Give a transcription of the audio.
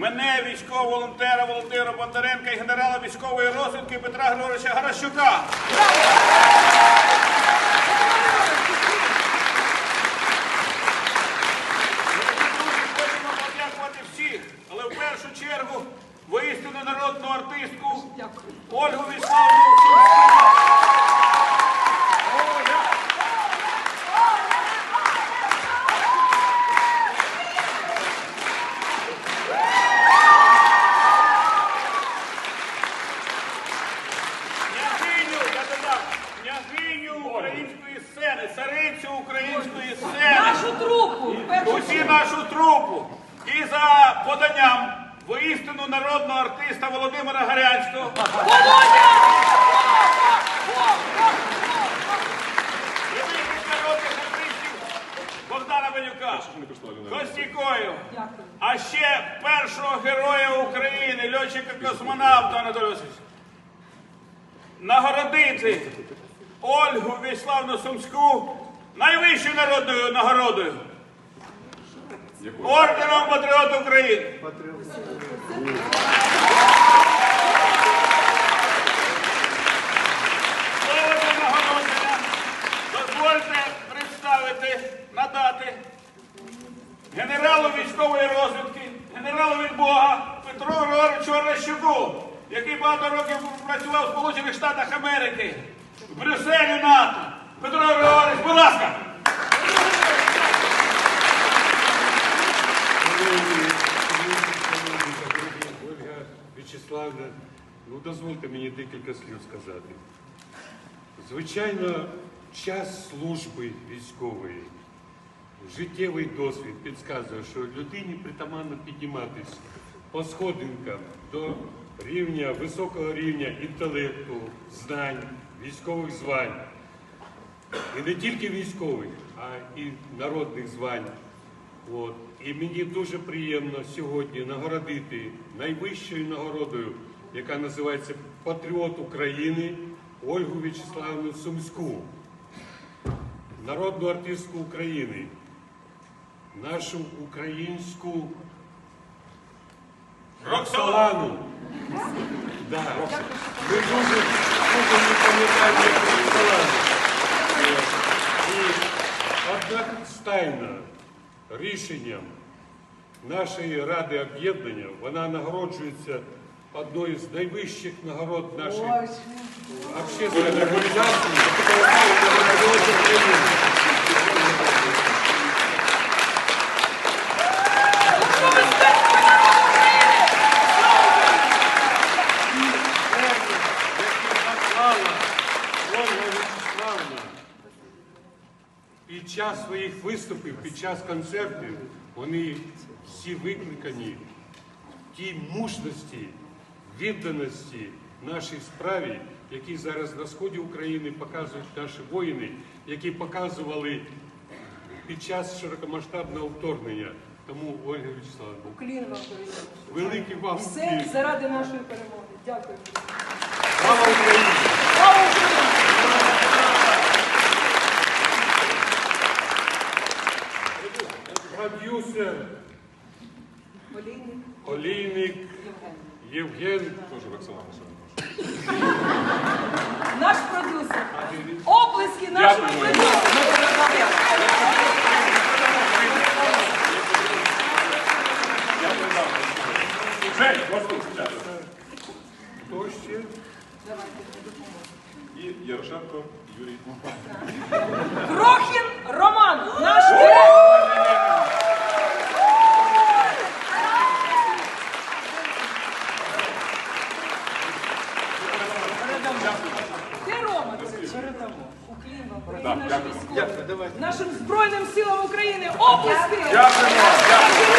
мене, військового волонтера Володимира Бондаренка і генерала військової розвідки Петра Григоровича Гаращука. Хочемо подякувати всіх, але в першу чергу воістину народну артистку Ольгу Віславну. Усі нашу трупу. І за поданням воістину народного артиста Володимира Гарянського. Великих народних артистів Богдана Бенюка. Костікою. А ще першого героя України, льотчика-космонавта Анатолія Васильовича. Нагородити Ольгу Віславну Сумську найвищою народною нагородою. Орденом Патріот України. Дозвольте представити, надати генералу військової розвідки, генералу від Бога Петру Григоровичу Орещуку, який багато років працював в Сполучених Штатах Америки, в Брюсселі НАТО. Петро Григорович, будь ласка. Ну дозвольте мені декілька слів сказати. Звичайно, час служби військової, життєвий досвід підказує, що людині притаманно підніматись по сходинкам до рівня, високого рівня інтелекту, знань, військових звань. І не тільки військових, а і народних звань. От. І мені дуже приємно сьогодні нагородити найвищою нагородою, яка називається Патріот України Ольгу Вячеславну Сумську, народну артистку України, нашу українську Роксолану. Ми дуже, пам'ятаємо як Роксолану. І одностайно рішенням нашої Ради об'єднання вона нагороджується одною з найвищих нагород наклала Ольга Вячеславна під час своїх виступів, під час концертів, вони всі викликані в тій мужності, відданості нашій справі, які зараз на сході України показують наші воїни, які показували під час широкомасштабного вторгнення. Тому, Ольга Вячеславовна, Уклін вам передаю. великий вам Все заради нашої перемоги. Дякую. Слава Україні! Слава Україні! Продюсер Олійник Олійник Євген. Євген. Наш продюсер. Оплески нашому продюсеру. Хто ще? І Ярошенко Юрій. Крохін Роман. Наш директор. Рома? Україна, речі? Уклін нашим Збройним силам України. Оплески! Дякуємо.